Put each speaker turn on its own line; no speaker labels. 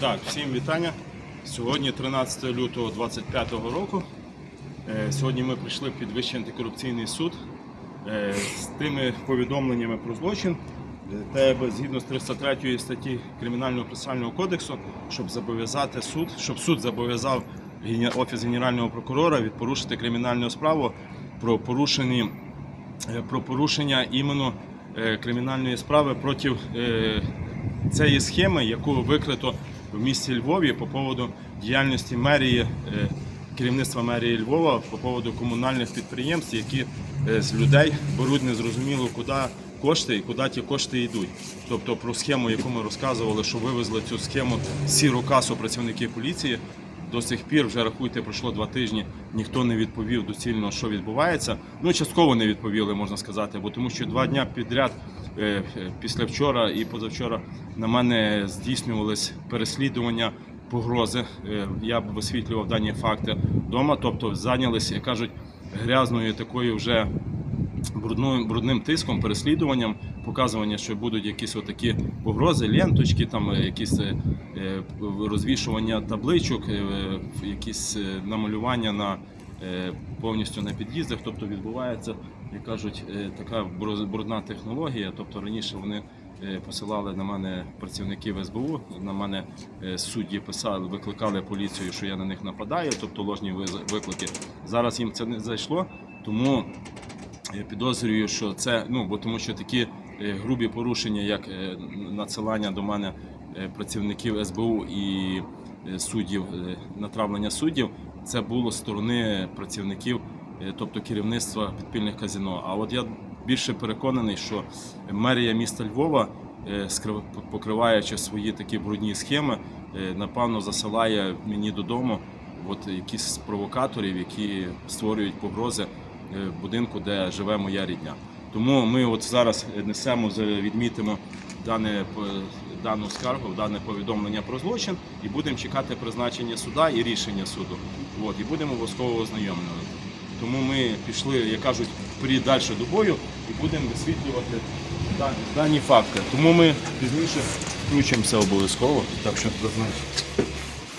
Так, всім вітання. Сьогодні 13 лютого 2025 року. Е, Сьогодні ми прийшли в підвищений антикорупційний суд е, з тими повідомленнями про злочин. Е, Тебе згідно з 303 статті Кримінального процесуального кодексу, щоб зобов'язати суд, щоб суд зобов'язав Офіс Генерального прокурора відпорушити кримінальну справу про порушені е, про порушення іменно кримінальної справи проти цієї схеми, яку викрито в місті Львові по поводу діяльності мерії, е, керівництва мерії Львова по поводу комунальних підприємств, які е, з людей беруть незрозуміло куди кошти і куди ті кошти йдуть. Тобто про схему, яку ми розказували, що вивезли цю схему сіру касу працівників поліції. До сих пір вже рахуйте, пройшло два тижні. Ніхто не відповів доцільно, що відбувається. Ну частково не відповіли, можна сказати, бо тому що два дня підряд, е, е, після вчора і позавчора, на мене здійснювались переслідування, погрози. Е, Я б висвітлював дані факти вдома, тобто зайнялися, кажуть, грязною такою вже брудним, брудним тиском, переслідуванням, показування, що будуть якісь отакі погрози, ленточки, там е, якісь е, е, розвішування табличок, якісь намалювання на повністю на під'їздах. Тобто відбувається, як кажуть, така брудна технологія. Тобто раніше вони. Посилали на мене працівників СБУ, на мене судді писали, викликали поліцію, що я на них нападаю, тобто ложні виклики. Зараз їм це не зайшло, тому підозрюю, що це ну бо тому, що такі е, грубі порушення, як е, надсилання до мене е, працівників СБУ і е, суддів, е, натравлення суддів, це було з сторони працівників, е, тобто керівництва підпільних казино. А от я більше переконаний, що мерія міста Львова, е, покриваючи свої такі брудні схеми, е, напевно засилає мені додому от якісь провокаторів, які створюють погрози е, будинку, де живе моя рідня. Тому ми от зараз несемо, відмітимо дане дану скаргу, дане повідомлення про злочин і будемо чекати призначення суда і рішення суду. От, і будемо обов'язково ознайомлювати. Тому ми пішли, як кажуть, вперед далі до бою і будемо висвітлювати дані, дані факти. Тому ми пізніше включимося обов'язково, так що знаєте.